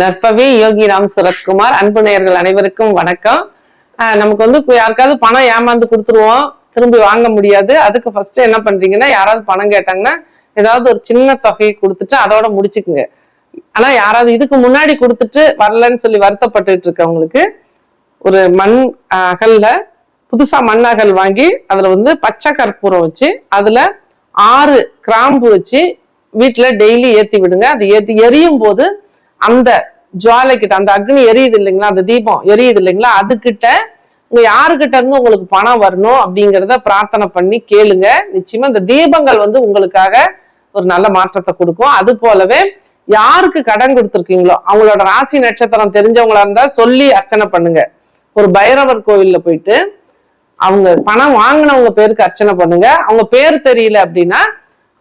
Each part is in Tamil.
நற்பவி யோகிராம் சுரத்குமார். அன்பு நேயர்கள் அனைவருக்கும் வணக்கம். நமக்கு வந்து யாருக்காவது பணம் ஏமாந்து கொடுத்துருவோம். திரும்பி வாங்க முடியாது. அதுக்கு ஃபர்ஸ்ட் என்ன பண்றீங்கன்னா யாராவது பணம் கேட்டாங்கன்னா ஏதாவது ஒரு சின்ன தொகையை கொடுத்துட்டு அதோட முடிச்சுக்குங்க. ஆனா யாராவது இதுக்கு முன்னாடி கொடுத்துட்டு வரலன்னு சொல்லி வருத்தப்பட்டுட்டு இருக்கவங்களுக்கு ஒரு மண் அகல்ல புதுசா மண் அகல் வாங்கி அதுல வந்து பச்சை கற்பூரம் வச்சு அதுல ஆறு கிராம்பு வச்சு வீட்டுல டெய்லி ஏத்தி விடுங்க. அது ஏத்தி எரியும் போது அந்த ஜுவாலை கிட்ட அந்த அக்னி எரியுது இல்லைங்களா? அந்த தீபம் எரியுது இல்லைங்களா? அதுகிட்ட உங்க யாருகிட்ட இருந்து உங்களுக்கு பணம் வரணும் அப்படிங்கிறத பிரார்த்தனை பண்ணி கேளுங்க. நிச்சயமா இந்த தீபங்கள் வந்து உங்களுக்காக ஒரு நல்ல மாற்றத்தை கொடுக்கும். அது போலவே யாருக்கு கடன் கொடுத்துருக்கீங்களோ அவங்களோட ராசி நட்சத்திரம் தெரிஞ்சவங்களா இருந்தா சொல்லி அர்ச்சனை பண்ணுங்க. ஒரு பைரவர் கோவில்ல போயிட்டு அவங்க பணம் வாங்கினவங்க பேருக்கு அர்ச்சனை பண்ணுங்க. அவங்க பேர் தெரியல அப்படின்னா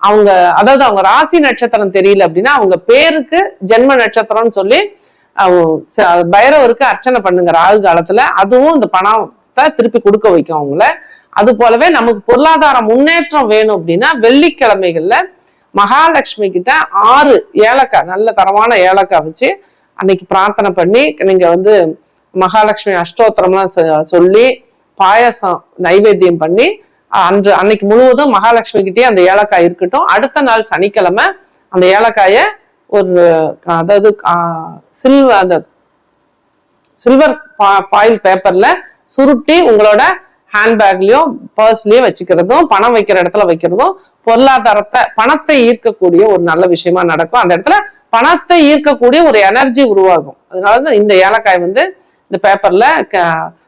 அவங்க அதாவது அவங்க ராசி நட்சத்திரம் தெரியல அப்படின்னா அவங்க பேருக்கு ஜென்ம நட்சத்திரம்னு சொல்லி ச- பைரவருக்கு அர்ச்சனை பண்ணுங்க ராகு காலத்துல. அதுவும் இந்த பணத்தை திருப்பி கொடுக்க வைக்கும் அவங்கள. அது போலவே நமக்கு பொருளாதார முன்னேற்றம் வேணும் அப்படின்னா வெள்ளிக்கிழமைகள்ல மகாலட்சுமி கிட்ட ஆறு ஏலக்காய் நல்ல தரமான ஏலக்காய் வச்சு அன்னைக்கு பிரார்த்தனை பண்ணி நீங்க வந்து மகாலட்சுமி அஷ்டோத்திரம்லாம் சொல்லி பாயாசம் நைவேத்தியம் பண்ணி அன்று அன்னைக்கு முழுவதும் மகாலட்சுமி கிட்டே அந்த ஏலக்காய் இருக்கட்டும். அடுத்த நாள் சனிக்கிழமை அந்த ஏலக்காயை ஒரு அதாவது சில்வ அந்த சில்வர் ஃபாயில் பேப்பர்ல சுருட்டி உங்களோட ஹேண்ட்பேக்லயும் பர்ஸ்லயும் வச்சுக்கிறதும் பணம் வைக்கிற இடத்துல வைக்கிறதும் பொருளாதாரத்தை பணத்தை ஈர்க்கக்கூடிய ஒரு நல்ல விஷயமா நடக்கும். அந்த இடத்துல பணத்தை ஈர்க்கக்கூடிய ஒரு எனர்ஜி உருவாகும். அதனால தான் இந்த ஏலக்காய் வந்து இந்த பேப்பர்ல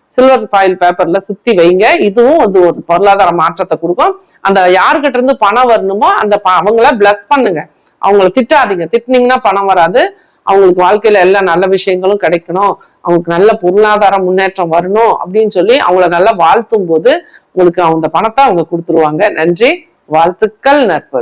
சில்வர் ஃபாயில் பேப்பர்ல சுத்தி வைங்க. இதுவும் அது ஒரு பொருளாதார மாற்றத்தை கொடுக்கும். அந்த யாருக்கிட்ட இருந்து பணம் வரணுமோ அந்த ப- அவங்கள பிளஸ் பண்ணுங்க. அவங்கள திட்டாதீங்க. திட்டினீங்கன்னா பணம் வராது. அவங்களுக்கு வாழ்க்கையில எல்லா நல்ல விஷயங்களும் கிடைக்கணும். அவங்களுக்கு நல்ல பொருளாதார முன்னேற்றம் வரணும் அப்படின்னு சொல்லி அவங்கள நல்லா வாழ்த்தும் போது உங்களுக்கு அந்த பணத்தை அவங்க கொடுத்துருவாங்க. நன்றி. வாழ்த்துக்கள் நற்பது